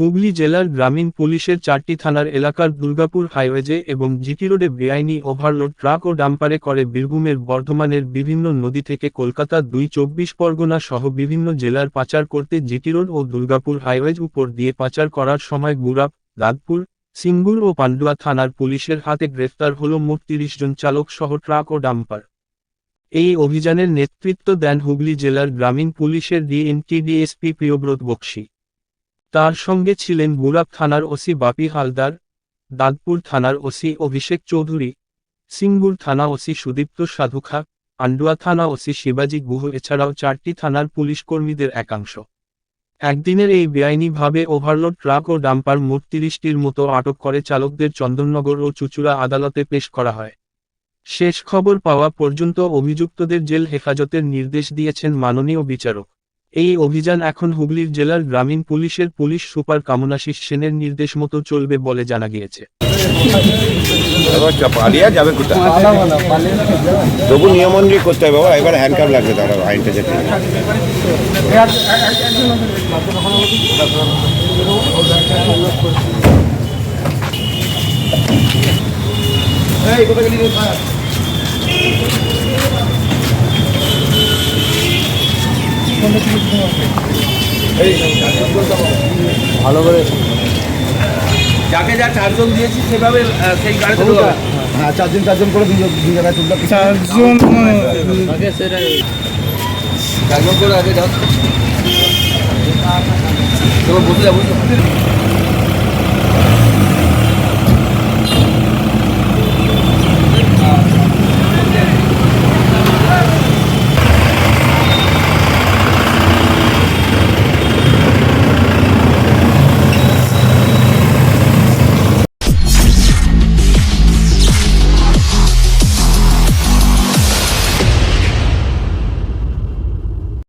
হুগলি জেলার গ্রামীণ পুলিশের চারটি থানার এলাকার দুর্গাপুর হাইওয়েজে এবং জিটি রোডে বেআইনি ওভারলোড ট্রাক ও ডাম্পারে করে বীরভূমের বর্ধমানের বিভিন্ন নদী থেকে কলকাতা দুই চব্বিশ পরগনা সহ বিভিন্ন জেলার পাচার করতে জিটি রোড ও দুর্গাপুর হাইওয়েজ উপর দিয়ে পাচার করার সময় গুরাপ দাগপুর সিঙ্গুর ও পান্ডুয়া থানার পুলিশের হাতে গ্রেফতার হল মোট তিরিশ জন চালক সহ ট্রাক ও ডাম্পার। এই অভিযানের নেতৃত্ব দেন হুগলি জেলার গ্রামীণ পুলিশের ডিএনটি ডিএসপি প্রিয়ব্রত বক্সী। তার সঙ্গে ছিলেন বুরাক থানার ওসি বাপি হালদার, দাঁতপুর থানার ওসি অভিষেক চৌধুরী, সিঙ্গুর থানা ওসি সুদীপ্ত সাধুখা, আন্ডুয়া থানা ওসি শিবাজি গুহ, এছাড়াও চারটি থানার পুলিশ কর্মীদের একাংশ। একদিনের এই বেআইনিভাবে ওভারলোড ট্রাক ও ডাম্পার মোট তিরিশটির মতো আটক করে চালকদের চন্দননগর ও চুচুড়া আদালতে পেশ করা হয়। শেষ খবর পাওয়া পর্যন্ত অভিযুক্তদের জেল হেফাজতের নির্দেশ দিয়েছেন মাননীয় বিচারক। এই অভিযান এখন হুগলির জেলার গ্রামীণ পুলিশের পুলিশ সুপার কামনাশিস সেনের নির্দেশ মতো চলবে বলে জানা গিয়েছে। তবু নিয়ম অনুযায়ী করতে হবে বাবা এবার হ্যান্ডকাপ লাগবে তারা আইনটা যেতে যাকে যা চারজন দিয়েছি সেভাবে সেই গাড়িতে ঢোকাবে। হ্যাঁ চারজন চারজন করে দুজন দুই জায়গায় তুলতে চারজন চারজন করে আগে যাও। বসে যাব